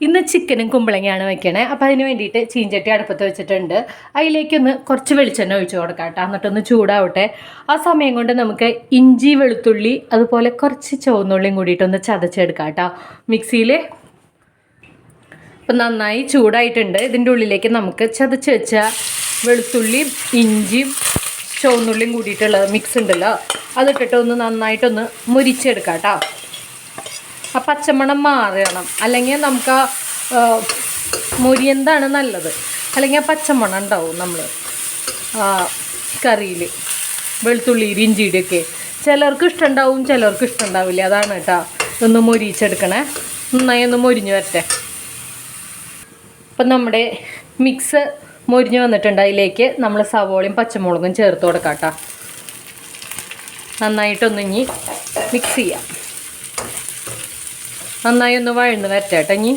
ഇന്ന് ചിക്കനും കുമ്പളങ്ങയാണ് വെക്കണേ. അപ്പോൾ അതിന് വേണ്ടിയിട്ട് ചീഞ്ചട്ടി അടുപ്പത്ത് വെച്ചിട്ടുണ്ട്. അതിലേക്കൊന്ന് കുറച്ച് വെളിച്ചെണ്ണ ഒഴിച്ച് കൊടുക്കാം കേട്ടോ. എന്നിട്ടൊന്ന് ചൂടാവട്ടെ. ആ സമയം കൊണ്ട് നമുക്ക് ഇഞ്ചി വെളുത്തുള്ളി അതുപോലെ കുറച്ച് ചുവന്നുള്ളിയും കൂടിയിട്ടൊന്ന് ചതച്ചെടുക്കാം കേട്ടോ. മിക്സിയിൽ അപ്പം നന്നായി ചൂടായിട്ടുണ്ട്. ഇതിന്റെ ഉള്ളിലേക്ക് നമുക്ക് ചതച്ച് വെച്ച വെളുത്തുള്ളിയും ഇഞ്ചിയും ചുവന്നുള്ളിയും കൂടിയിട്ടുള്ള മിക്സ് ഉണ്ടല്ലോ. അതിട്ടിട്ട് ഒന്ന് നന്നായിട്ടൊന്ന് മുരിച്ചെടുക്കാം കേട്ടോ. ആ പച്ചമണം മാറണം. അല്ലെങ്കിൽ നമുക്ക് ആ എന്താണ് നല്ലത്? അല്ലെങ്കിൽ ആ പച്ചമണം ഉണ്ടാവും നമ്മൾ കറിയിൽ വെളുത്തുള്ളി ഇഞ്ചിയുടെയൊക്കെ. ചിലർക്ക് ഇഷ്ടമുണ്ടാവും ചിലർക്ക് ഇഷ്ടമുണ്ടാവില്ല. അതാണ് കേട്ടോ. ഒന്ന് മൊരിച്ചെടുക്കണേ നന്നായി ഒന്ന് മൊരിഞ്ഞ് വരട്ടെ. അപ്പം നമ്മുടെ മിക്സ് മൊരിഞ്ഞ് വന്നിട്ടുണ്ട്. അതിലേക്ക് നമ്മൾ സവോളയും പച്ചമുളകും ചേർത്ത് കൊടുക്കാം കേട്ടോ. നന്നായിട്ടൊന്നിഞ്ഞി മിക്സ് ചെയ്യാം. നന്നായി ഒന്ന് വഴന്ന് വരട്ടെ കേട്ടോ ഇനി.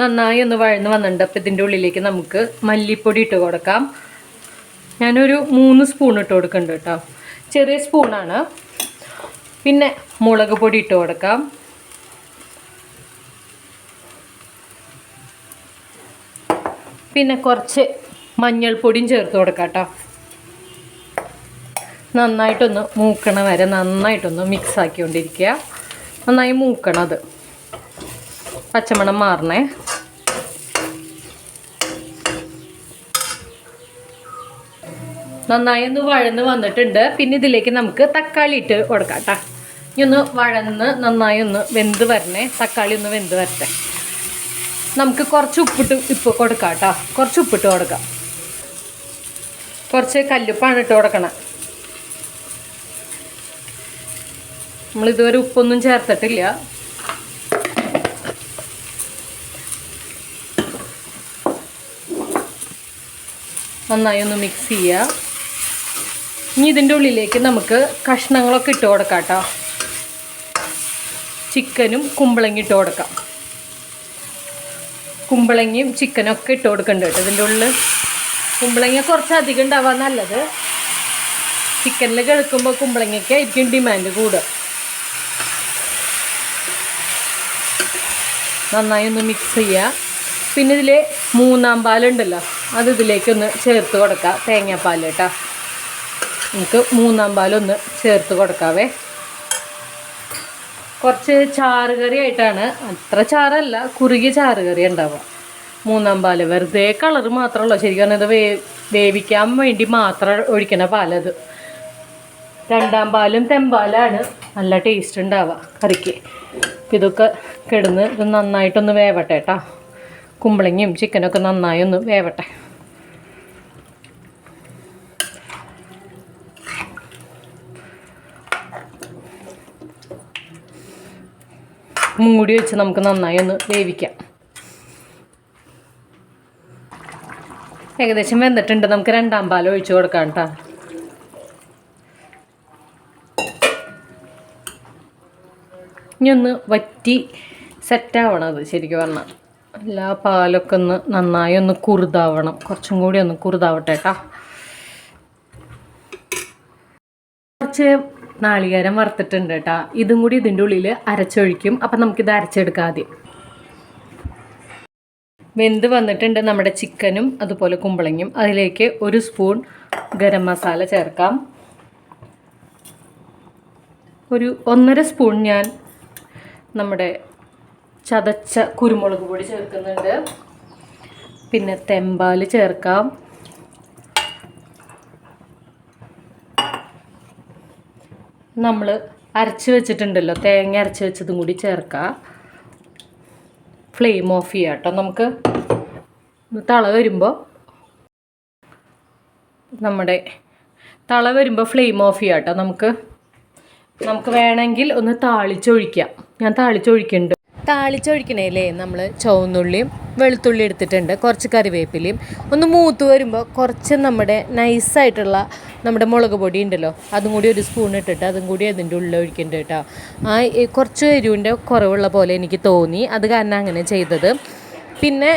നന്നായി ഒന്ന് വഴന്ന് വന്നിട്ടുണ്ട്. അപ്പം ഇതിന്റെ ഉള്ളിലേക്ക് നമുക്ക് മല്ലിപ്പൊടി ഇട്ട് കൊടുക്കാം. ഞാനൊരു മൂന്ന് സ്പൂൺ ഇട്ട് കൊടുക്കുന്നുണ്ട് കേട്ടോ. ചെറിയ സ്പൂണാണ് പിന്നെ മുളക് പൊടി ഇട്ട് കൊടുക്കാം. പിന്നെ കുറച്ച് മഞ്ഞൾപ്പൊടിയും ചേർത്ത് കൊടുക്കാം കേട്ടോ. നന്നായിട്ടൊന്ന് മൂക്കണ വരെ നന്നായിട്ടൊന്ന് മിക്സ് ആക്കിക്കൊണ്ടിരിക്കുക. നന്നായി മൂക്കണത് പച്ചമണം മാറണേ. നന്നായി ഒന്ന് വഴന്ന് വന്നിട്ടുണ്ട്. പിന്നെ ഇതിലേക്ക് നമുക്ക് തക്കാളി ഇട്ട് കൊടുക്കാം കേട്ടോ ഇനി ഒന്ന് വഴന്ന് നന്നായി ഒന്ന് വെന്ത് വരണേ. തക്കാളി ഒന്ന് വെന്ത് വരട്ടെ. നമുക്ക് കുറച്ച് ഉപ്പിട്ട് ഇപ്പോൾ കൊടുക്കാം കേട്ടോ കുറച്ച് ഉപ്പിട്ട് കൊടുക്കാം. കുറച്ച് കല്ലുപ്പാണ് ഇട്ട് കൊടുക്കണം. നമ്മളിതുവരെ ഉപ്പൊന്നും ചേർത്തിട്ടില്ല. നന്നായി ഒന്ന് മിക്സ് ചെയ്യുക ഇനി ഇതിന്റെ ഉള്ളിലേക്ക് നമുക്ക് കഷ്ണങ്ങളൊക്കെ ഇട്ട് കൊടുക്കാം കേട്ടോ ചിക്കനും കുമ്പളങ്ങി ഇട്ട് കൊടുക്കാം. കുമ്പളങ്ങിയും ചിക്കനും ഒക്കെ ഇട്ട് കൊടുക്കുന്നുണ്ട് കേട്ടോ. ഇതിന്റെ ഉള്ളിൽ കുമ്പളങ്ങ കുറച്ച് അധികം ഉണ്ടാവാൻ നല്ലത്. ചിക്കനിൽ കിടക്കുമ്പോൾ കുമ്പളങ്ങയ്ക്ക് ആയിരിക്കും ഡിമാൻഡ് കൂടുക. നന്നായി ഒന്ന് മിക്സ് ചെയ്യുക പിന്നെ ഇതിൽ മൂന്നാം പാലുണ്ടല്ലോ അത് ഇതിലേക്കൊന്ന് ചേർത്ത് കൊടുക്കാം തേങ്ങാപ്പാൽ കേട്ടോ. നമുക്ക് മൂന്നാം പാലൊന്ന് ചേർത്ത് കൊടുക്കാവേ. കുറച്ച് ചാറ് കറി ആയിട്ടാണ് അത്ര ചാറല്ല കുറുകിയ ചാറ് കറി ഉണ്ടാവുക. മൂന്നാം പാൽ വെറുതെ കളറ് മാത്രമല്ല ശരിക്കും വേ വേവിക്കാൻ വേണ്ടി മാത്രം ഒഴിക്കണ പാലത്. രണ്ടാം പാലും തെമ്പാലാണ്. നല്ല ടേസ്റ്റ് ഉണ്ടാവുക കറിക്ക്. ഇതൊക്കെ കിടന്ന് ഇത് നന്നായിട്ടൊന്ന് വേവട്ടെ കേട്ടോ. കുമ്പളങ്ങയും ചിക്കനൊക്കെ നന്നായി ഒന്ന് വേവട്ടെ. മൂടി വെച്ച് നമുക്ക് നന്നായി ഒന്ന് വേവിക്കാം. ഏകദേശം വെന്തിട്ടുണ്ട്. നമുക്ക് രണ്ടാം പാൽ ഒഴിച്ചു കൊടുക്കാം കേട്ടോ. ഇനി ഒന്ന് വറ്റി സെറ്റാവണം അത് ശരിക്കും പറഞ്ഞാൽ എല്ലാ പാലൊക്കെ ഒന്ന് നന്നായി ഒന്ന് കുറുതാവണം. കുറച്ചും കൂടി ഒന്ന് കുറുതാവട്ടെ കേട്ടോ കുറച്ച് നാളികേരം വറുത്തിട്ടുണ്ട് കേട്ടോ ഇതും കൂടി ഇതിന്റെ ഉള്ളിൽ അരച്ചൊഴിക്കും. അപ്പം നമുക്കിത് അരച്ചെടുക്കാം ആദ്യം. വെന്ത് വന്നിട്ടുണ്ട് നമ്മുടെ ചിക്കനും അതുപോലെ കുമ്പളങ്ങയും. അതിലേക്ക് ഒരു സ്പൂൺ ഗരം മസാല ചേർക്കാം. ഒരു ഒന്നര സ്പൂൺ ഞാൻ നമ്മുടെ ചതച്ച കുരുമുളക് പൊടി ചേർക്കുന്നുണ്ട്. പിന്നെ തെമ്പാൽ ചേർക്കാം. നമ്മൾ അരച്ച് വെച്ചിട്ടുണ്ടല്ലോ തേങ്ങ അരച്ച് വെച്ചതും കൂടി ചേർക്കാം. ഫ്ലെയിം ഓഫ് ചെയ്യാം കേട്ടോ. നമുക്ക് തള വരുമ്പോൾ നമ്മുടെ തള വരുമ്പോൾ ഫ്ലെയിം ഓഫ് ചെയ്യാം കേട്ടോ. നമുക്ക് നമുക്ക് വേണമെങ്കിൽ ഒന്ന് താളിച്ചൊഴിക്കാം. ഞാൻ താളിച്ചൊഴിക്കുന്നുണ്ട്. താളിച്ചൊഴിക്കണേലേ നമ്മൾ ചുവന്നുള്ളിയും വെളുത്തുള്ളി എടുത്തിട്ടുണ്ട് കുറച്ച് കറിവേപ്പിലയും. ഒന്ന് മൂത്ത് വരുമ്പോൾ കുറച്ച് നമ്മുടെ നൈസായിട്ടുള്ള നമ്മുടെ മുളക് പൊടി ഉണ്ടല്ലോ അതും കൂടി ഒരു സ്പൂൺ ഇട്ടിട്ട് അതും കൂടി അതിന്റെ ഉള്ളിൽ ഒഴിക്കേണ്ടത് കേട്ടോ. ആ കുറച്ച് എരിവിന്റെ കുറവുള്ള പോലെ എനിക്ക് തോന്നി. അത് കാരണം അങ്ങനെ ചെയ്തത്. പിന്നെ